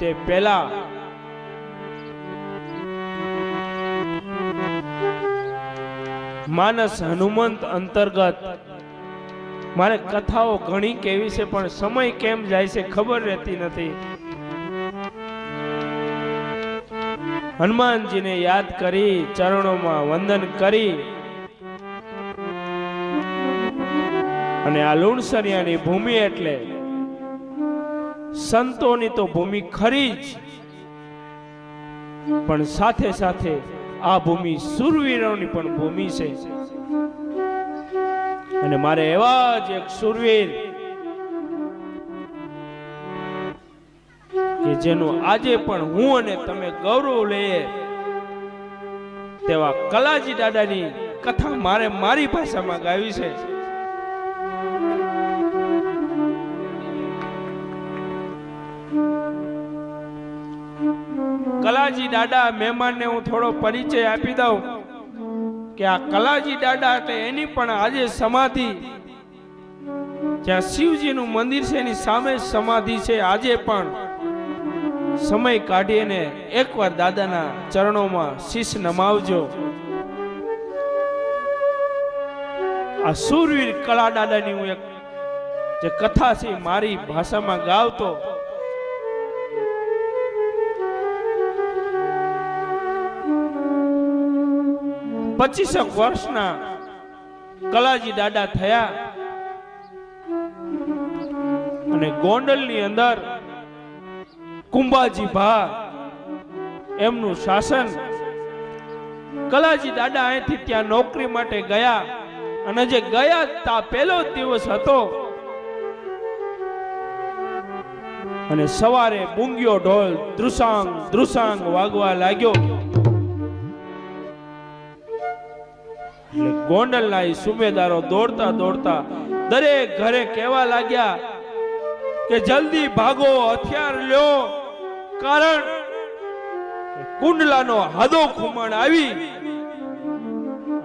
તે પહેલા માનસ હનુમંત અંતર્ગત, મારે કથાઓ ઘણી કેવી છે, પણ સમય કેમ જાય છે ખબર રહેતી નથી. હનુમાનજીને યાદ કરી, ચરણોમાં વંદન કરી અને આ લુણસરિયાની ભૂમિ એટલે સંતોની તો ભૂમિ ખરી જ. પણ સાથે સાથે આ ભૂમિ સુરવીરોની પણ ભૂમિ છે. અને મારે એવા જ એક સુરવીર કે જેનું આજે પણ હું અને તમે ગૌરવ લઈએ તેવા કલાજી દાદાની કથા મારે મારી ભાષામાં ગાવી છે. કલાજી દાદા, મહેમાનને હું થોડો પરિચય આપી દઉં કે આ કલાજી દાદા એટલે એની પણ આજે સમાધિ, જ્યાં શિવજીનું મંદિર છે, એની સામે સમાધિ છે આજે પણ. સમય કાઢીને એકવાર દાદાના ચરણોમાં શીશ નમાવજો. આ સુરવીર કલા દાદાની હું એક જે કથા છે મારી ભાષામાં ગાવતો પચીસક વર્ષના કલાજી દાદા થયા. અને ગોંડલની અંદર કુંભાજી ભા એમનું શાસન. કલાજી દાદા અહીંથી ત્યાં નોકરી માટે ગયા. અને જે ગયા તા પહેલો દિવસ હતો. અને સવારે બુંગિયો ઢોલ દ્રુસાંગ દ્રુસાંગ વાગવા લાગ્યો. એટલે ગોંડલના એ સુબેદારો દોડતા દોડતા દરેક ઘરે કહેવા લાગ્યા કે જલ્દી ભાગો, હથિયાર લ્યો. કારણ કુંડલાનો હાદો ખુમણ આવી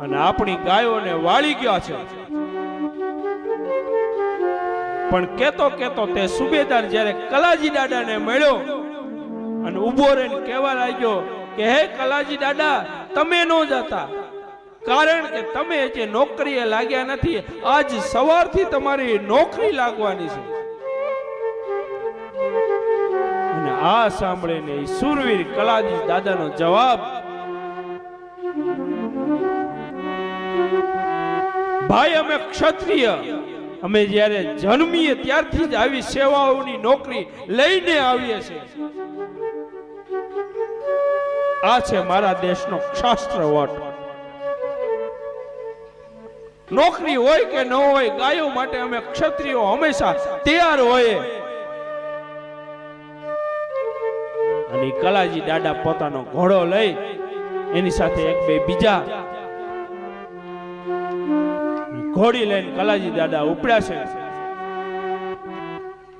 અને આપણી ગાયોને વાળી ગયા છે. પણ કેતો કેતો તે સુબેદાર જ્યારે કલાજી દાદાને મળ્યો અને ઊભો રહીને કહેવા લાગ્યો કે, હે કલાજી દાદા, તમે ન જતા. કારણ કે તમે જે નોકરીએ લાગ્યા નથી, આજ સવારથી તમારી નોકરી લાગવાની છે. અને આ સાંભળીને સુરવીર કલાજી દાદાનો જવાબ, ભાઈ, અમે ક્ષત્રિય. અમે જ્યારે જન્મીએ ત્યારથી જ આવી સેવાઓની નોકરી લઈને આવીએ છીએ. આ છે મારા દેશનો શાસ્ત્ર વટ. નોકરી હોય કે ન હોય, ગાયો માટે અમે ક્ષત્રિયો હંમેશા તૈયાર હોય અને કલાજી દાદા પોતાનો ઘોડો લઈ એની સાથે એક બે બીજા ઘોડી લઈને કલાજી દાદા ઉપડ્યા છે.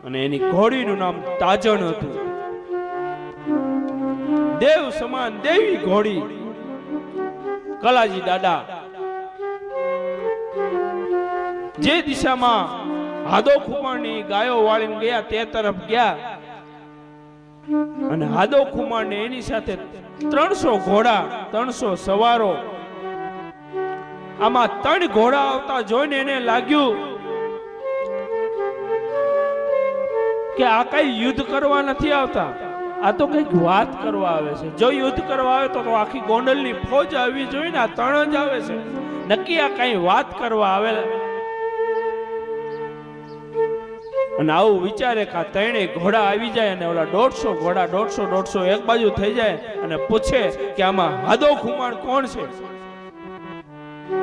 અને એની ઘોડીનું નામ તાજણ હતું. દેવ સમાન દેવી ઘોડી. કલાજી દાદા જે દિશામાં હાદો ખુમાણની ગાયો વાળીને ગયા, તે તરફ ગયા. અને હાદો ખુમાણને એની સાથે ત્રણસો ઘોડા, ત્રણસો સવારો, આમાં ત્રણ ઘોડા આવતા જોઈને એને લાગ્યું કે આ કઈ યુદ્ધ કરવા નથી આવતા. આ તો કંઈક વાત કરવા આવે છે. જો યુદ્ધ કરવા આવે તો તો આખી ગોંડલની ફોજ આવી જોઈએ ને આ ત્રણ જ આવે છે. નક્કી આ કઈ વાત કરવા આવેલા? અને આવું વિચારે કે આ ઘોડા આવી જાય અને ઓલા દોઢસો ઘોડા, દોઢસો દોઢસો એક બાજુ થઈ જાય અને પૂછે કે આમાં હાદો ખુમાણ કોણ છે?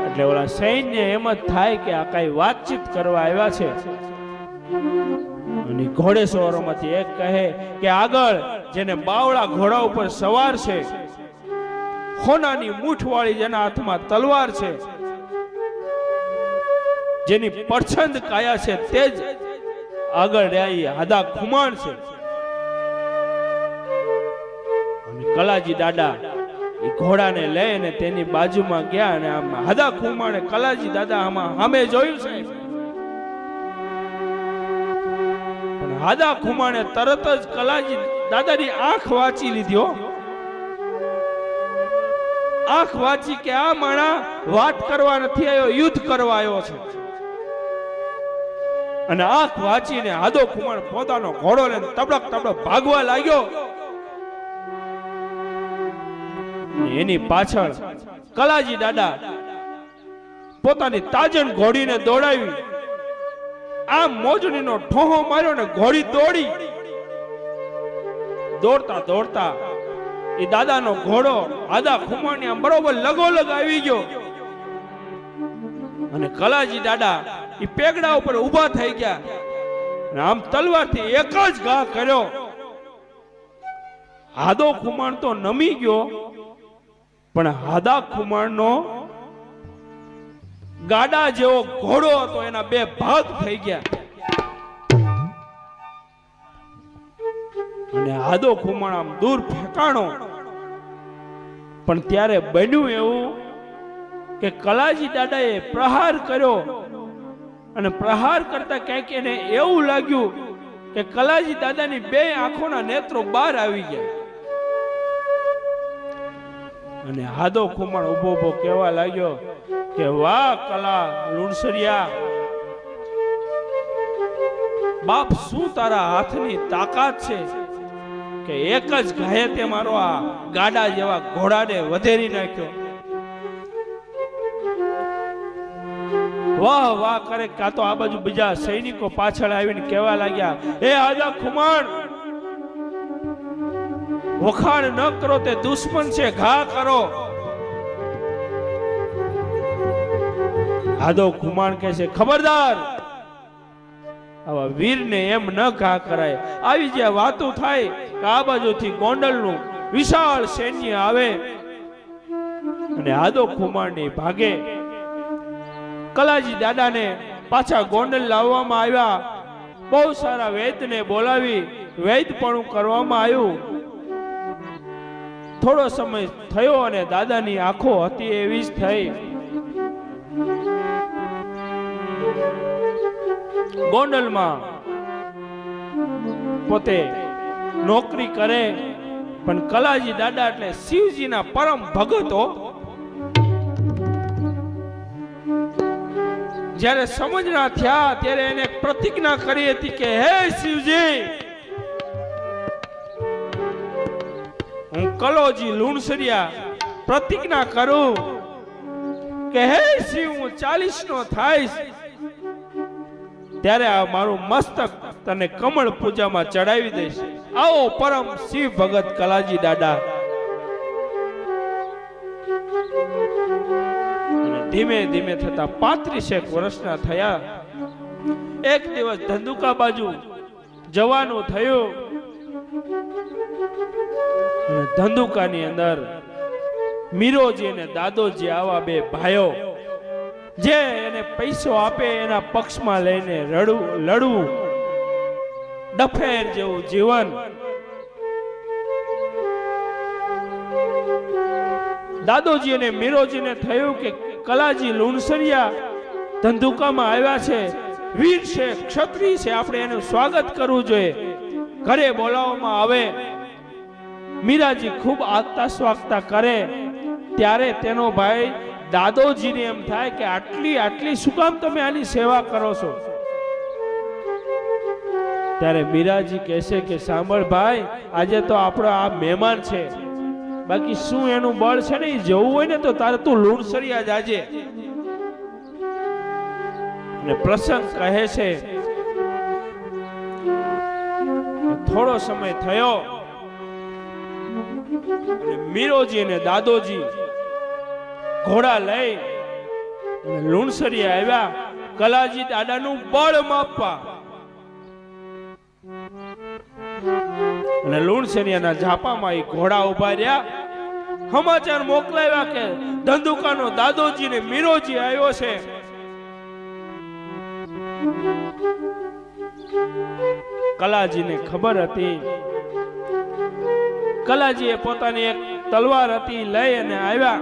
એટલે ઓલા સૈન્ય એમ જ થાય કે આ કઈ વાતચીત કરવા આવ્યા છે. અને ઘોડે સવારોમાંથી એક કહે કે આગળ જેને બાવળા ઘોડા ઉપર સવાર છે, ખોનાની મૂઠ વાળી જેના હાથમાં તલવાર છે, જેની પરછંદ કાયા છે તે જ આગળ રહ્યા હાદા ખુમાણ છે. કલાજી દાદા એ ઘોડાને લઈને તેની બાજુમાં ગયા અને આમ હાદા ખુમાણે કલાજી દાદા આમાં સામે જોયું છે. હાદા ખુમાણે તરત જ કલાજી દાદાની આંખ વાંચી લીધ્યો આંખ વાંચી કે આ માણા વાત કરવા નથી આવ્યો, યુદ્ધ કરવા આવ્યો છે. અને આંખ વાંચીને આદો કુમાર પોતાનો ઘોડો લઈને તબડક તબડક ભાગવા લાગ્યો. એની પાછળ કલાજી દાદા પોતાની તાજન ઘોડીને દોડાવી. આ મોજણીનો ઠોહો માર્યો ને ઘોડી દોડી. દોડતા દોડતા એ દાદાનો ઘોડો આદા ખુમાણી આમ બરોબર લગોલગ આવી ગયો. અને કલાજી દાદા એ પેગડા ઉપર ઊભા થઈ ગયા. અને આમ તલવારથી એક જ ઘા કર્યો. હાદો ખુમાણ તો નમી ગયો, પણ હાદા ખુમાણનો ગાડા જેવો ઘોડો હતો, એના બે ભાગ થઈ ગયા. અને હાદો ખુમાણ આમ દૂર ફેંકાણો. પણ ત્યારે બન્યું એવું કે કલાજી દાદાએ પ્રહાર કર્યો. અને પ્રહાર કરતા ક્યાંક એને એવું લાગ્યું કે કલાજી દાદાની બે આંખોના નેત્રો બહાર આવી ગયા. અને હાદો ખુમાણ ઊભો ઊભો કહેવા લાગ્યો કે, વાહ, કલા, લુણસરિયા, બાપ શું તારા હાથની તાકાત છે કે એક જ ઘાયે તે મારો આ ગાડા જેવા ઘોડાને વધેરી નાખ્યો? વાહ વાહ, કરે કાં તો આ બાજુ બીજા સૈનિકો પાછળ આવીને કહેવા લાગ્યા, એ આજા ખુમાણ, વખાણ ન કરો, તે દુશ્મન છે, ઘા કરો. આદો ખુમાણ કહે છે, ખબરદાર, આવા વીરને એમ ન ઘા કરાય. આવી જે વાતો થાય કે આ બાજુથી ગોંડલનું વિશાળ સૈન્ય આવે અને આદો ખુમાણની ભાગે. કલાજી દાદાને પાછા ગોંડલ લાવવામાં આવ્યા. બહુ સારા વૈદને બોલાવી વૈદપણું કરવામાં આવ્યું. થોડો સમય થયો અને દાદાની આંખો હતી એવી જ થઈ. ગોંડલમાં પોતે નોકરી કરે, પણ કલાજી દાદા એટલે શિવજીના પરમ ભગતો જ્યારે સમજણા થયા, ત્યારે એને પ્રતિજ્ઞા કરી હતી કે, હે શિવજી, હું કલોજી લુણસરિયા પ્રતિજ્ઞા કરું કે, હે શિવ, હું ચાલીસ નો થાઈશ. ત્યારે આ મારું મસ્તક તને કમળ પૂજામાં ચડાવી દઈશ. આવો પરમ શિવ ભગત કલાજી દાદા. ધીમે ધીમે થતા પાંત્રીસેક વર્ષના થયા. એક દિવસ ધંધુકા બાજુ જવાનું થયું. ધંધુકાની અંદર મીરોજી અને દાદોજી આવા બે ભાઈઓ જે એને પૈસો આપે એના પક્ષમાં લઈને રડવું, લડવું, ડફેર જેવું જીવન. દાદોજી અને મીરોજીને થયું કે કલાજી લુણસરિયા ધંધુકામાં આવ્યા છે. વીર છે, ક્ષત્રિય છે. આપણે એનું સ્વાગત કરવું જોઈએ. ઘરે બોલાવવામાં આવે. મીરાજી ખૂબ આગતા સ્વાગતા કરે. ત્યારે તેનો ભાઈ દાદોજીને એમ થાય કે આટલી આટલી શું કામ તમે આની સેવા કરો છો? ત્યારે મીરાજી કહેશે કે સાંભળ ભાઈ, આજે તો આપણો આ મહેમાન છે. બાકી શું એનું બળ છે ને એ જવું હોય ને તો તારે તું લુણસરિયા જાજે. ને પ્રસંગ કહે છે, થોડો સમય થયો મીરોજી અને દાદોજી ઘોડા લઈ લુણસરિયા આવ્યા કલાજી દાદાનું બળ માપવા. અને લુણસરિયાના ઝાપામાં એ ઘોડા ઊભા રહ્યા. સમાચાર મોકલાવ્યા કે ધંધુકાનો દાદોજી ને મીરોજી આવ્યો છે. કલાજીને ખબર હતી. કલાજીએ પોતાની એક તલવાર હતી લઈ અને આવ્યા.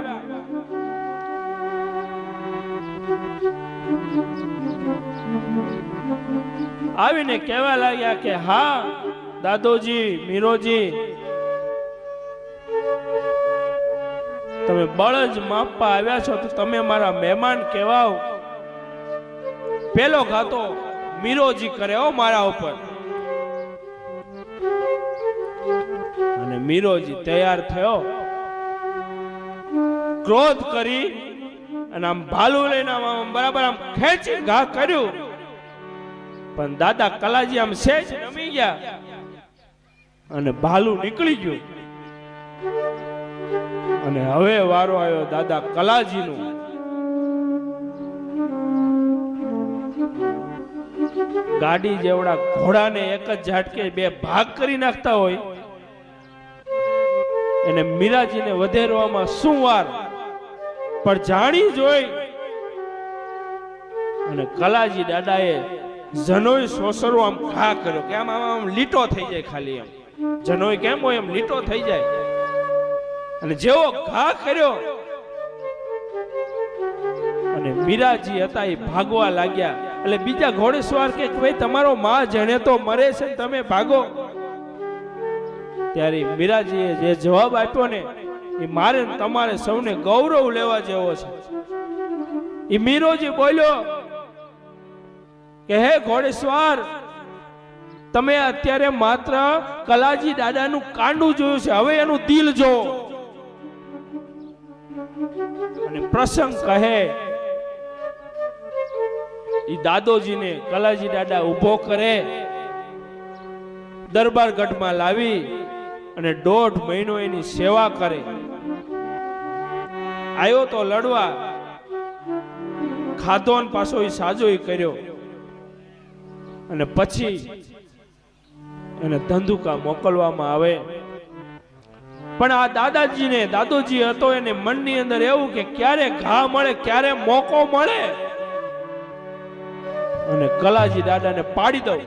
આવીને કહેવા લાગ્યા કે હા દાદોજી, મીરોજી, તમે બળદ માપવા આવ્યા છો તો તમે મારા મહેમાન કહેવાઓ. પેલો ઘાતો મીરોજી કરે હો મારા ઉપર. અને મીરોજી તૈયાર થયો. ક્રોધ કરી અને આમ ભાલુ લઈને આમ બરાબર આમ ખેંચી ઘા કર્યું. પણ દાદા કલાજી આમ સેજ રમી ગયા. અને ભાલું નીકળી ગયું. અને હવે વારો આવ્યો દાદા કલાજીનો. ગાડી જેવડા ઘોડાને એક જ ઝાટકે બે ભાગ કરી નાખતા હોય. એને મીરાજીને વધેરવામાં શું વાર? પણ જાણી જોઈ અને કલાજી દાદાએ જનોય સોસરો આમ ઘા કર્યો, કે આમ આમ લીટો થઈ જાય ખાલી એમ. જનોય કેમ હોય એમ લીટો થઈ જાય? અને જેવો ઘા કર્યો, અને મીરાજી હતા એ ભાગવા લાગ્યા. એટલે બીજા ઘોડેસવાર કે ભાઈ, તમારો માં જણે તો મરે છે તમે ભાગો. ત્યારે મીરાજીએ જે જવાબ આપ્યો ને, એ મારે તમારે સૌને ગૌરવ લેવા જેવો છે. એ મીરોજી બોલ્યો કે, હે ઘોડેસવાર તમે અત્યારે માત્ર કલાજી દાદાનું કાંડું જોયું છે, હવે એનું દિલ જો. અને પ્રસંગ કહે એ દાદોજીને કલાજી દાદા ઊભો કરે, દરબાર ગઢમાં લાવી અને દોઢ મહિનો એની સેવા કરે. આવ્યો તો લડવા ખાધો પાછો એ સાજો કર્યો. અને પછી એને ધંધુકા મોકલવામાં આવે. પણ આ દાદાજીને, દાદોજી હતો એને મનની અંદર એવું કે ક્યારે ઘા મળે, ક્યારે મોકો મળે? અને કલાજી દાદાને પાડી દઉં.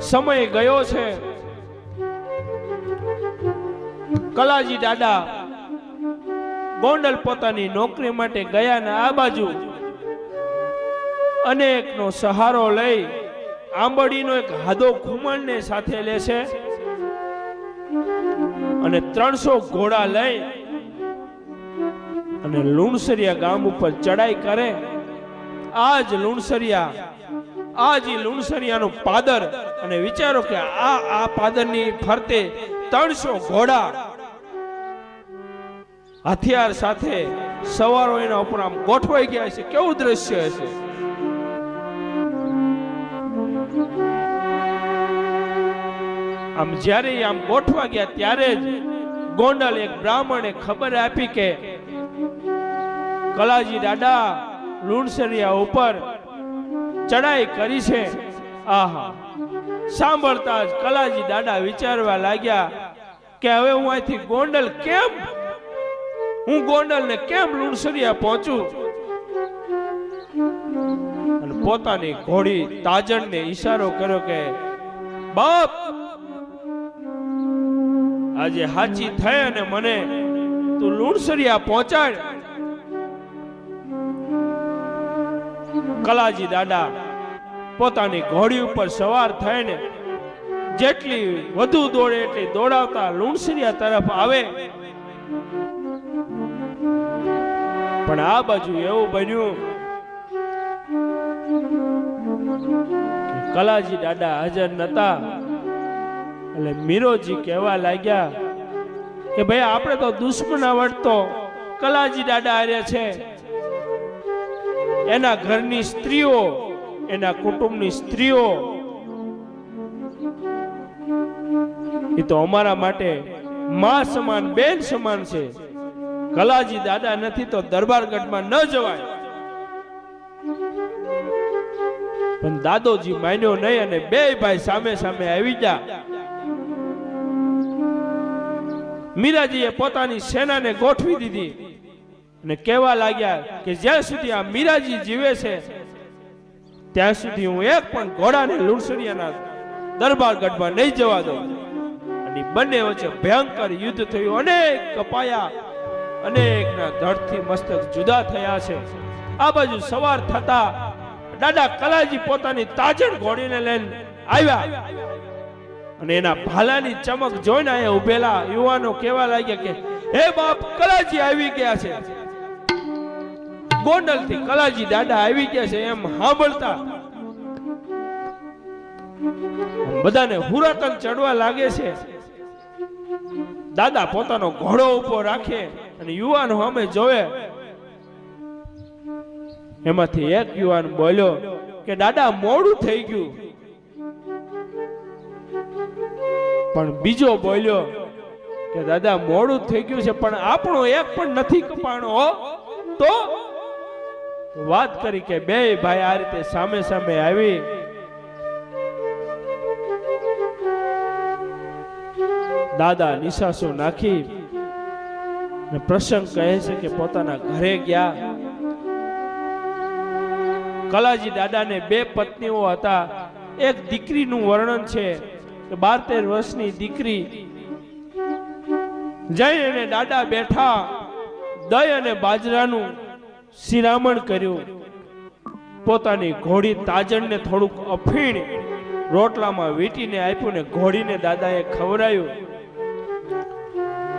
સમય ગયો છે. કલાજી દાદા ગોંડલ પોતાની નોકરી માટે ગયા ને આ બાજુ અનેકનો સહારો લઈ આંબડીનો એક હાદો ઘુમણને સાથે લેશે અને ત્રણસો ઘોડા લઈ અને લુણસરિયા ગામ ઉપર ચડાઈ કરે. આજ લુણસરિયા, આજ એ લુણસરિયાનો પાદર અને વિચારો કે આ આ પાદરની ફરતે ત્રણસો ઘોડા હથિયાર સાથે સવારો એના ઉપર આમ ગોઠવાઈ ગયા છે કેવું દ્રશ્ય હશે? આમ જ્યારે આમ ગોઠવા ગયા ત્યારે જ ગોંડલ એક બ્રાહ્મણે ખબર આપી કે કલાજી દાદા, લુણસરિયા ઉપર ચડાઈ કરી છે. આહા. સાંભળતા જ કલાજી દાદા વિચારવા લાગ્યા કે હવે હું અહીંથી ગોંડલ કેમ? હું ગોંડલ ને કેમ લુણસરિયા પહોંચું? અને પોતાની ઘોડી તાજણને ઈશારો કર્યો કે, બાપ આજે હાચી થઈ અને મને તું લુણસરિયા પહોંચાડ. કલાજી દાદા, પોતાની ઘોડી ઉપર સવાર થઈને જેટલી વધુ દોડે એટલી દોડાવતા લુણસરિયા તરફ આવે. પણ આ બાજુ એવું બન્યું કલાજી દાદા હાજર નતા. એટલે મીરોજી કહેવા લાગ્યા કે ભાઈ, આપણે તો દુશ્મન તો કલાજી દાદા હારે છે. એના ઘરની સ્ત્રીઓ, એના કુટુંબની સ્ત્રીઓ, એ તો અમારા માટે માં સમાન, બેન સમાન છે. કલાજી દાદા નથી તો દરબારગઢમાં ન જવાય. પણ દાદોજી માન્યો નહીં અને બે ભાઈ સામે સામે આવી ગયા. મીરાજીએ પોતાની સેનાને ગોઠવી દીધી અને કહેવા લાગ્યા કે જ્યાં સુધી આ મીરાજી જીવે છે, ત્યાં સુધી હું એક પણ ઘોડાને લુણસુરિયાના દરબાર ગઢમાં નહીં જવા દઉં. અને બંને વચ્ચે ભયંકર યુદ્ધ થયું. અનેક કપાયા, અનેકના ધડથી મસ્તક જુદા થયા છે. આ બાજુ સવાર થતા દાદા કલાજી પોતાની તાજણ ઘોડીને લઈને આવ્યા. અને એના ભાલાની ચમક જોઈને અહીંયા ઉભેલા યુવાનો કેવા લાગ્યા કે, હે બાપ, કલાજી આવી ગયા છે. ગોંડલથી કલાજી દાદા આવી ગયા છે એમ સાંભળતા. બધાને હુરાતન ચડવા લાગે છે. દાદા પોતાનો ઘોડો ઊભો રાખે અને યુવાન અમે જોવે. એમાંથી એક યુવાન બોલ્યો કે, દાદા, મોડું થઈ ગયું. પણ બીજો બોલ્યો કે, દાદા, મોડું થઈ ગયું છે, પણ આપણો એક પણ નથી કપાણો તો વાત કરી કે, બે ભાઈ આ રીતે સામે સામે આવી. દાદા નિશાસો નાખી ને પ્રસંગ કહે છે કે, પોતાના ઘરે ગયા. કલાજી દાદાને બે પત્નીઓ હતા. એક દીકરીનું વર્ણન છે બાર તેર વર્ષની દીકરી જઈ અને દાદા બેઠા દહીં અને બાજરાનું શિરામણ કર્યું. પોતાની ઘોડી તાજણને થોડુંક અફીણ રોટલામાં વીંટીને આપ્યું ને ઘોડીને દાદાએ ખવડાયું.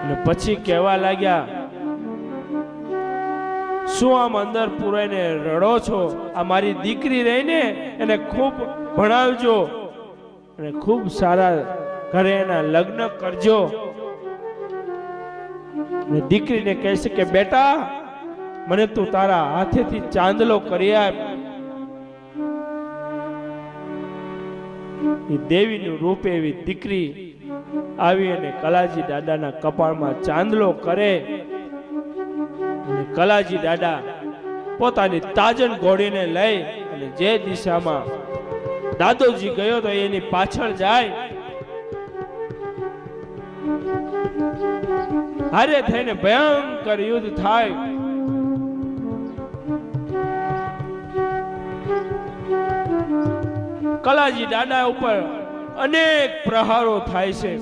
અને પછી કહેવા લાગ્યા, શું આમ અંદર પુરાઈને રડો છો? આ મારી દીકરી રહીને એને ખૂબ ભણાવજો. અને ખૂબ સારા ઘરે એના લગ્ન કરજો. અને દીકરીને કહેશે કે, બેટા, મને તું તારા હાથેથી ચાંદલો કરી આપ. એ દેવીનું રૂપ એવી દીકરી આવી અને કલાજી દાદાના કપાળમાં ચાંદલો કરે. અને કલાજી દાદા પોતાની તાજન ઘોડીને લઈ અને જે દિશામાં દાદોજી ગયો તો એની પાછળ જાય. હારે થઈને ભયંકર યુદ્ધ થાય. કલાજી દાદા ઉપર અનેક પ્રહારો થાય છે.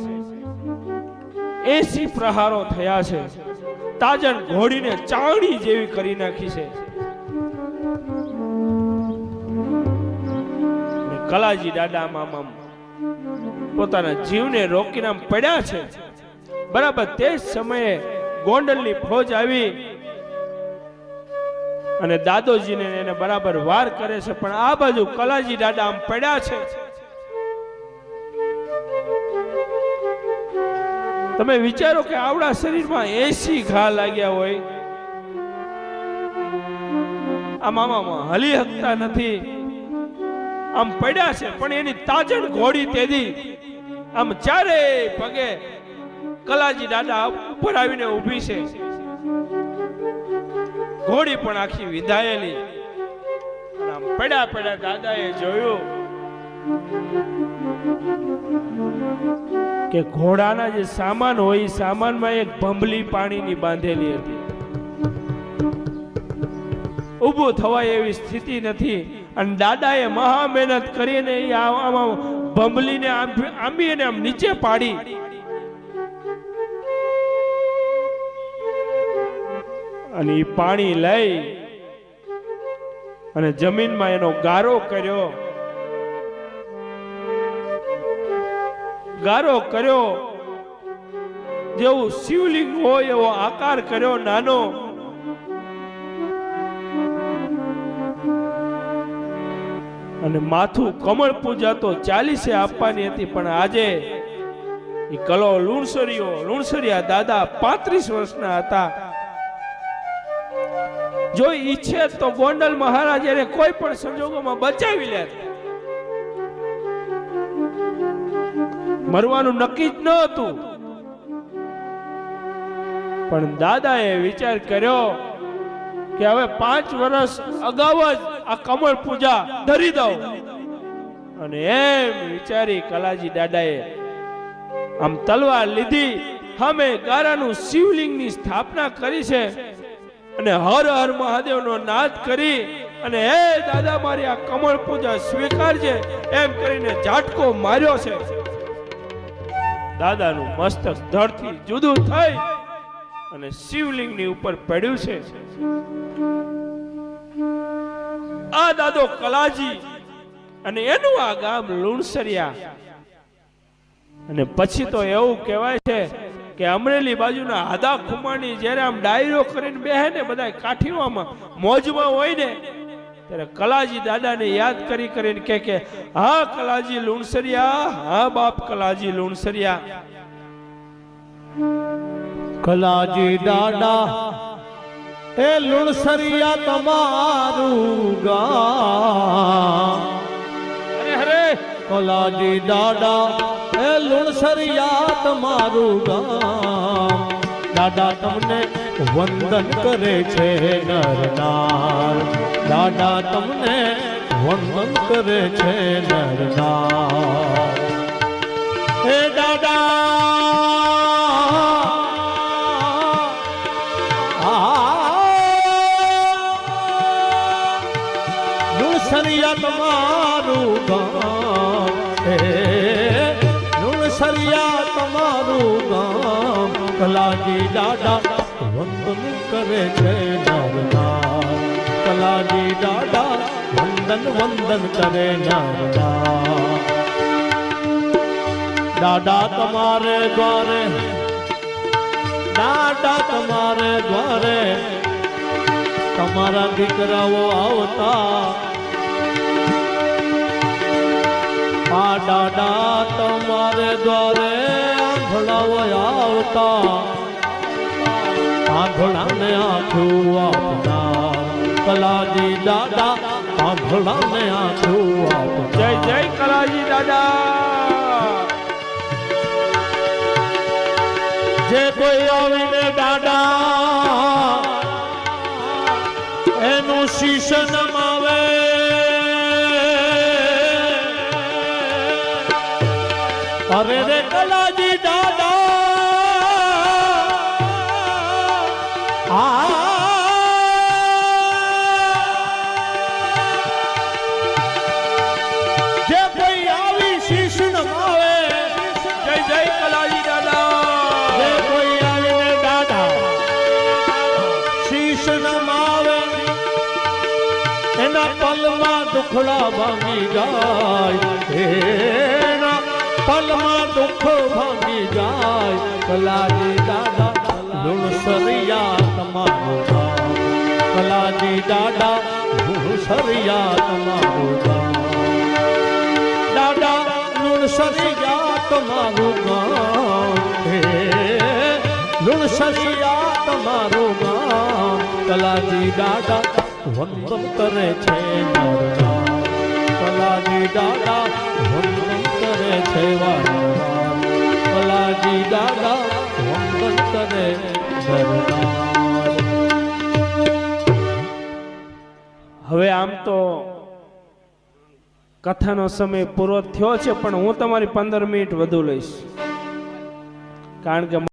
એસી પ્રહારો થયા છે. તાજન ઘોડીને ચાણી જેવી કરી નાખી છે. કલાજી દાદા, મામા, પોતાના જીવને રોકીને આમ પડ્યા છે. બરાબર તે જ સમયે ગોંડલની ફોજ આવી અને દાદોજીને એને બરાબર વાર કરે છે, પણ આ બાજુ કલાજી દાદા આમ પડ્યા છે. તમે વિચારો કે આવડા શરીરમાં એસી ઘા લાગ્યા હોય. આ મામામાં હલી શકતા નથી. આમ પડ્યા છે, પણ એની તાજણ ઘોડી તેદી આમ ચારે પગે કલાજી દાદા ઉપર આવીને ઊભી છે. ઘોડી પણ આખી વિધાયેલી. આમ પડ્યા પડ્યા દાદાએ જોયું કે ઘોડાના જે સામાન હોય એ સામાનમાં એક ભંભલી પાણીની બાંધેલી હતી. ઊભું થવાય એવી સ્થિતિ નથી. અને દાદાએ મહા મહેનત કરીને એ આમાં ભંભલીને આંબીને આમ નીચે પાડી. અને એ પાણી લઈ અને જમીનમાં એનો ગારો કર્યો. ગારો કર્યો. જેવું શિવલિંગ હોય એવો આકાર કર્યો નાનો. અને માથું કમળ પૂજા તો ચાલીસે આપવાની હતી, પણ આજે એ કલો લુણસરીઓ, લુણસરિયા દાદા પાંત્રીસ વર્ષના હતા. જો ઈચ્છે તો ગોંડલ મહારાજ એને કોઈ પણ સંજોગોમાં બચાવી લે. મરવાનું નક્કી જ ન હતું. પણ દાદાએ વિચાર કર્યો કે હવે પાંચ વર્ષ અગાઉ જ આ કમળ પૂજા ધરી દઉં. અને એમ વિચારી કલાજી દાદાએ આમ તલવાર લીધી. અમે ગારાનું શિવલિંગની સ્થાપના કરી છે. અને હર હર મહાદેવનો નાદ કરી. અને હે દાદા, મારી આ કમળ પૂજા સ્વીકારજે એમ કરીને ઝાટકો માર્યો છે. દાદાનું મસ્તક ધરથી જુદું થઈ અને શિવલિંગની ઉપર પડ્યું છે. આ દાદો કલાજી અને એનું આ ગામ લુણસરિયા. અને પછી તો એવું કહેવાય છે કે અમરેલી બાજુના આદા ખુમાણી જ્યારે આમ ડાયરો કરીને બેહે ને બધા કાઠીવામાં મોજમાં હોય ને, ત્યારે કલાજી દાદાને યાદ કરી કરીને કે કે, હા કલાજી લુણસરિયા, હા બાપ કલાજી લુણસરિયા. કલાજી દાડા એ લુણસરિયા તમારું ગામ. અરે હરે કલાજી દાડા એ લુણસરિયા તમારું ગામ. દાદા તમને વંદન કરે છે નરનાર. દાદા તમને વંદન કરે છે નરનાર. હે દાદા કરે છે નરનાર કલાજી દાદા વંદન વંદન કરે નરનાર દાદા તમારે દ્વારે દાદા તમારે દ્વારે તમારા દીકરાઓ આવતા આ દાદા તમારે દ્વારે આંધળાઓ આવતા આંધળાને આંખું આપનાર. કલાજી દાદા આંધળાને આંખું આપનાર. જય જય કલાજી દાદા. જે કોઈ આવીને દાદા એનું શીશ નમાવે દુખડા ભાંગી જાય હેરા પલમાં દુઃખ ભાંગી જાય, કલાજી દાદા લુણસરિયા તમારું કલાજી દાદા લુણસરિયા તમારું દાદા લુણસરિયા તમારું ગામ હે લુણસરિયા તમારું ગામ કલાજી દાદા વંદન કરે છે કલાજી દાદા, વંદન કરે છે કલાજી દાદા, વંદન કરે હવે આમ તો કથાનો સમય પૂરો થયો છે, પણ હું તમારી પંદર મિનિટ વધુ લઈશ. કારણ કે